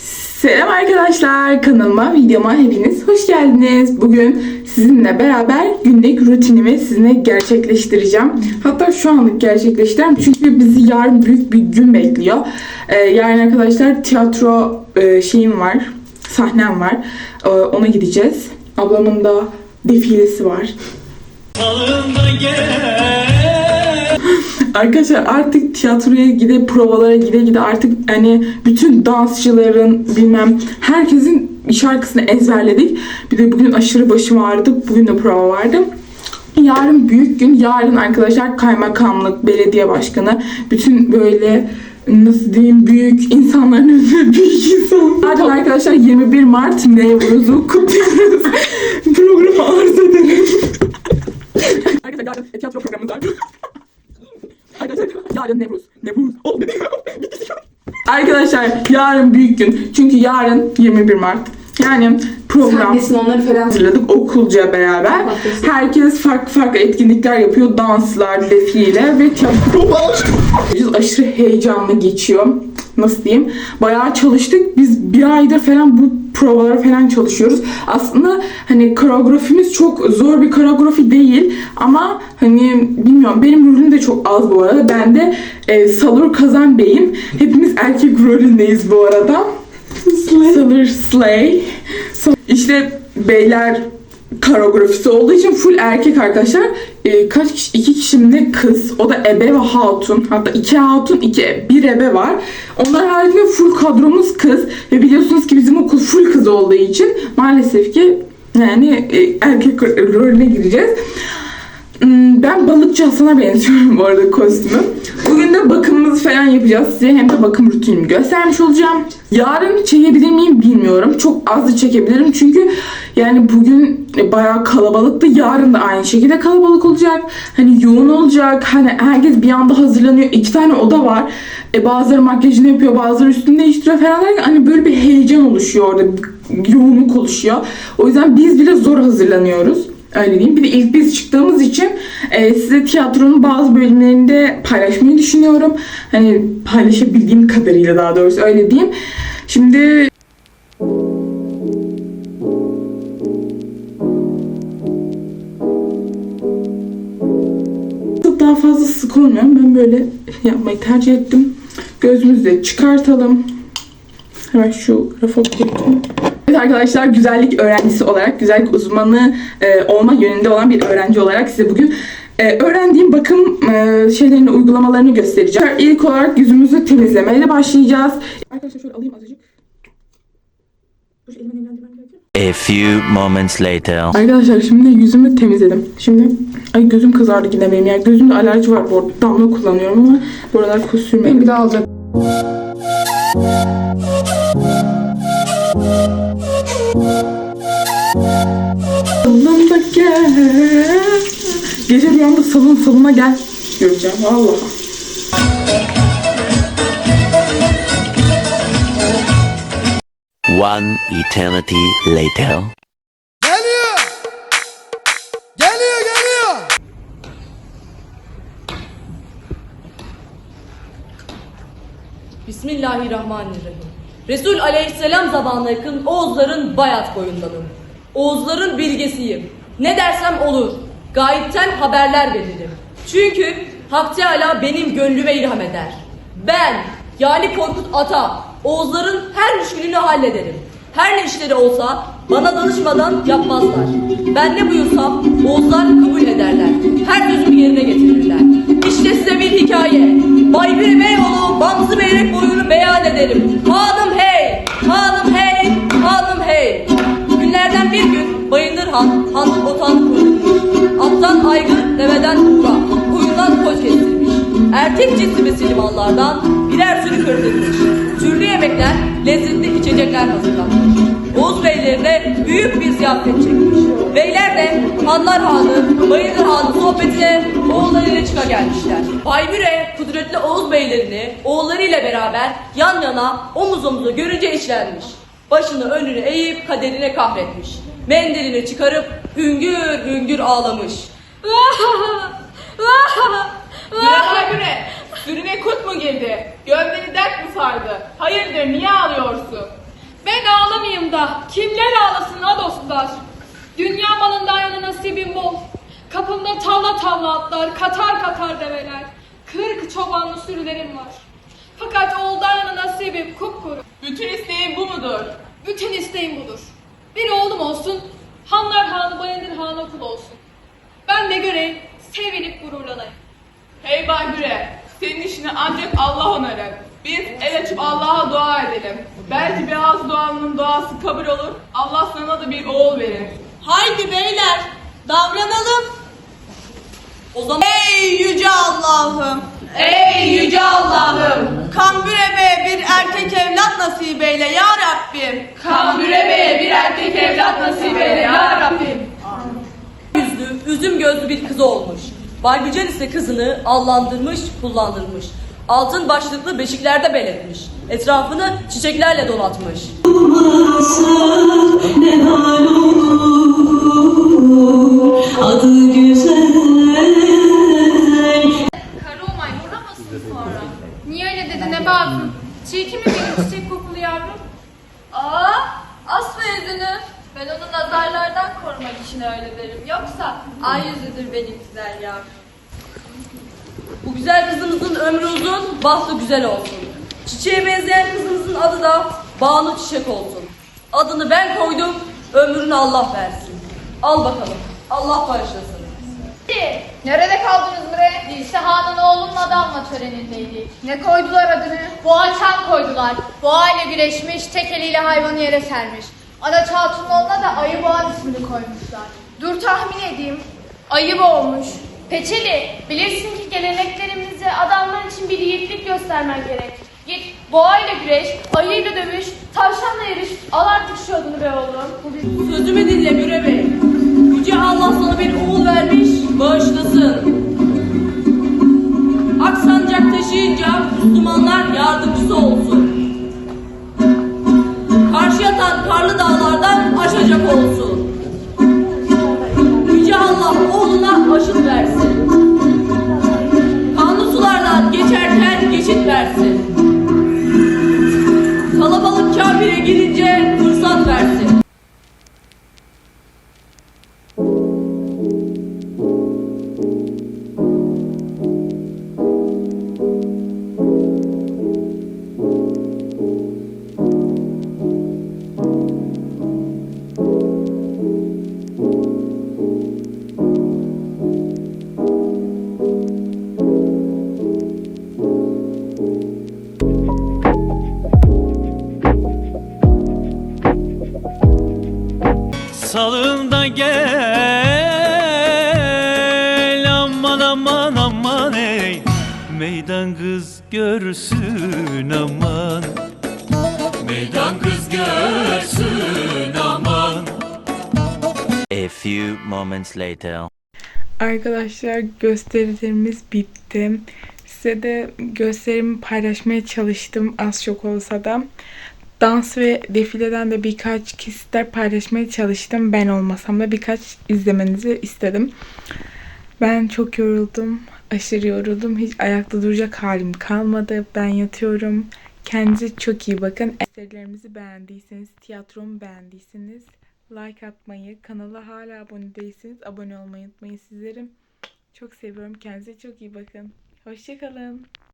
Selam arkadaşlar kanalıma videoma hepiniz hoş geldiniz. Bugün sizinle beraber günlük rutinimi sizinle gerçekleştireceğim. Hatta şu anlık gerçekleştireceğim çünkü bizi yarın büyük bir gün bekliyor. Ee, yarın arkadaşlar tiyatro e, şeyim var, sahnem var. Ee, ona gideceğiz. Ablamın da defilesi var. Salında gel Arkadaşlar artık tiyatroya gide, provalara gide gide artık hani bütün dansçıların bilmem herkesin şarkısını ezberledik. Bir de bugün aşırı başım ağrıdı. Bugün de prova vardı. Yarın büyük gün. Yarın arkadaşlar kaymakamlık, belediye başkanı, bütün böyle nasıl diyeyim büyük insanların önünde büyük insan. Yarın arkadaşlar 21 Mart Nevruz'u kutluyoruz. Programı arz edelim. arkadaşlar yarın tiyatro programımız var. Arkadaşlar yarın Nevruz. Nevruz. Oh? Arkadaşlar yarın büyük gün. Çünkü yarın 21 Mart. Yani program Sahnesin onları falan hazırladık okulca beraber. Haklısın. Herkes farklı farklı etkinlikler yapıyor. Danslar, defile ve tiyatro. Aşırı heyecanlı geçiyor. Nasıl diyeyim? Bayağı çalıştık. Biz bir aydır falan bu provalara falan çalışıyoruz. Aslında hani koreografimiz çok zor bir koreografi değil ama hani bilmiyorum benim rolüm de çok az bu arada. Ben de e, Salur Kazan Bey'im. Hepimiz erkek rolündeyiz bu arada. Salur Slay. İşte beyler koreografisi olduğu için full erkek arkadaşlar. Ee, kaç kişi? iki kişi ne kız. O da ebe ve hatun. Hatta iki hatun, iki bir ebe var. Onlar haricinde full kadromuz kız. Ve biliyorsunuz ki bizim okul full kız olduğu için maalesef ki yani e, erkek rolüne gireceğiz. Hmm, Ben balıkçı Hasan'a benziyorum bu arada kostümüm. Bugün de bakımımızı falan yapacağız. Size hem de bakım rutinimi göstermiş olacağım. Yarın çekebilir miyim bilmiyorum. Çok az da çekebilirim çünkü yani bugün bayağı kalabalıktı. Yarın da aynı şekilde kalabalık olacak. Hani yoğun olacak. Hani herkes bir anda hazırlanıyor. İki tane oda var. E bazıları makyajını yapıyor, bazıları üstünü değiştiriyor falan derken hani böyle bir heyecan oluşuyor orada. Yoğunluk oluşuyor. O yüzden biz bile zor hazırlanıyoruz. Öyle diyeyim. Bir de ilk biz çıktığımız için e, size tiyatronun bazı bölümlerini de paylaşmayı düşünüyorum. Hani paylaşabildiğim kadarıyla daha doğrusu öyle diyeyim. Şimdi daha fazla sık olmuyorum. Ben böyle yapmayı tercih ettim. Gözümüzü de çıkartalım. Hemen şu rafa koyayım. Evet arkadaşlar güzellik öğrencisi olarak, güzellik uzmanı e, olma yönünde olan bir öğrenci olarak size bugün e, öğrendiğim bakım e, şeylerini, uygulamalarını göstereceğim. İlk olarak yüzümüzü temizlemeyle başlayacağız. Arkadaşlar şöyle alayım azıcık. A few moments later Arkadaşlar şimdi yüzümü temizledim. Şimdi ay gözüm kızardı yine benim ya. Gözümde alerji var bu arada. Damla kullanıyorum ama bu aralar kus sürmeyin. Bir daha alacak. Salonda gel. Gece rüyamda salon salona gel. Göreceğim vallahi. One eternity later Geliyor. Geliyor geliyor. Bismillahirrahmanirrahim. Resul aleyhisselam zamanına yakın Oğuzların bayat boyundanım. Oğuzların bilgesiyim. Ne dersem olur. Gayipten haberler veririm. Çünkü Hak Teala benim gönlüme ilham eder. Ben yani Korkut Ata Oğuzların her müşkülünü hallederim. Her ne işleri olsa bana danışmadan yapmazlar. Ben ne buyursam Oğuzlar kabul ederler. Her sözümü yerine getirirler. Han, hanlık otağını kurdurmuş. Attan aygır, deveden buğra, koyundan koç kestirmiş. Erkek cinsi besilli mallardan birer sürü kördürmüş. Türlü yemekler, lezzetli içecekler hazırlanmış. Oğuz beylerine büyük bir ziyafet çekmiş. Beyler de Hanlar Hanı, Bayındır Hanı sohbetine oğullarıyla çıka gelmişler. Baybüre kudretli Oğuz beylerini oğullarıyla beraber yan yana omuz omuza görünce içlenmiş. Başını önüne eğip kaderine kahretmiş. Mendilini çıkarıp hüngür hüngür ağlamış. Güne güne. Sürüne kurt mu girdi? Gözleri dert mi sardı? Hayırdır niye ağlıyorsun? başımda kimler ağlasın ha dostlar. Dünya malından yana nasibim bol. Kapımda tavla tavla atlar, katar katar develer. Kırk çobanlı sürülerim var. Fakat oğuldan yana nasibim kupkuru. Bütün isteğin bu mudur? Bütün isteğim budur. Bir oğlum olsun, Hanlar Hanı Bayındır Hanı okul olsun. Ben de göreyim, sevilip gururlanayım. Hey Baybüre, senin işini ancak Allah onarır. Biz el açıp Allah'a dua edelim. Belki biraz duanın duası kabul olur. Allah sana da bir oğul verir. Haydi beyler davranalım. O zaman Ey yüce Allah'ım. Ey yüce Allah'ım. Kambüre Bey'e bir erkek evlat nasip eyle ya Rabbim. Kambüre Bey'e bir erkek evlat nasip eyle ya Rabbim. Yüzlü, üzüm gözlü bir kız olmuş. Baybücen ise kızını allandırmış, kullandırmış. Altın başlıklı beşiklerde belirtmiş. Etrafını çiçeklerle donatmış. Adı güzel Karaolay vuramasın sonra. Niye öyle dedi ne bağırdın? Çirkin mi benim çiçek kokulu yavrum? Aa, asma yüzünü. Ben onu nazarlardan korumak için öyle derim. Yoksa ay yüzüdür benim güzel yavrum. Bu güzel kızımızın ömrü uzun, bahtı güzel olsun. Çiçeğe benzeyen kızımızın adı da Banu Çiçek olsun. Adını ben koydum, ömrünü Allah versin. Al bakalım, Allah bağışlasın. Nerede kaldınız bre? Dilse Han'ın oğlunun adı alma törenindeydik. Ne koydular adını? Boğa Çan koydular. Boğa ile güreşmiş, tek eliyle hayvanı yere sermiş. Ana Çatun'un oğluna da Ayı Boğa ismini koymuşlar. Dur tahmin edeyim. Ayı olmuş. Peçeli, bilirsin ki geleneklerimizde adamlar için bir yiğitlik göstermen gerek. Git boğa ile güreş, ayı ile dövüş, tavşanla yarış. Al artık şu adını be oğlum. Sözümü dinle Müre Bey. Yüce Allah sana bir oğul vermiş, bağışlasın. Aksancak taşıyınca Müslümanlar yardımcısı olsun. Karşı yatan karlı dağlardan aşacak olsun. Oğluna aşıt versin. Kanlı sulardan geçerken geçit versin. Kalabalık kafire girince aman aman aman ey Meydan kız görsün aman Meydan kız görsün aman A few moments later Arkadaşlar gösterilerimiz bitti. Size de gösterimi paylaşmaya çalıştım az çok olsa da. Dans ve defileden de birkaç kesitler paylaşmaya çalıştım. Ben olmasam da birkaç izlemenizi istedim. Ben çok yoruldum. Aşırı yoruldum. Hiç ayakta duracak halim kalmadı. Ben yatıyorum. Kendinize çok iyi bakın. Eserlerimizi beğendiyseniz, tiyatromu beğendiyseniz like atmayı, kanala hala abone değilseniz abone olmayı unutmayın sizlerim. Çok seviyorum. Kendinize çok iyi bakın. Hoşçakalın.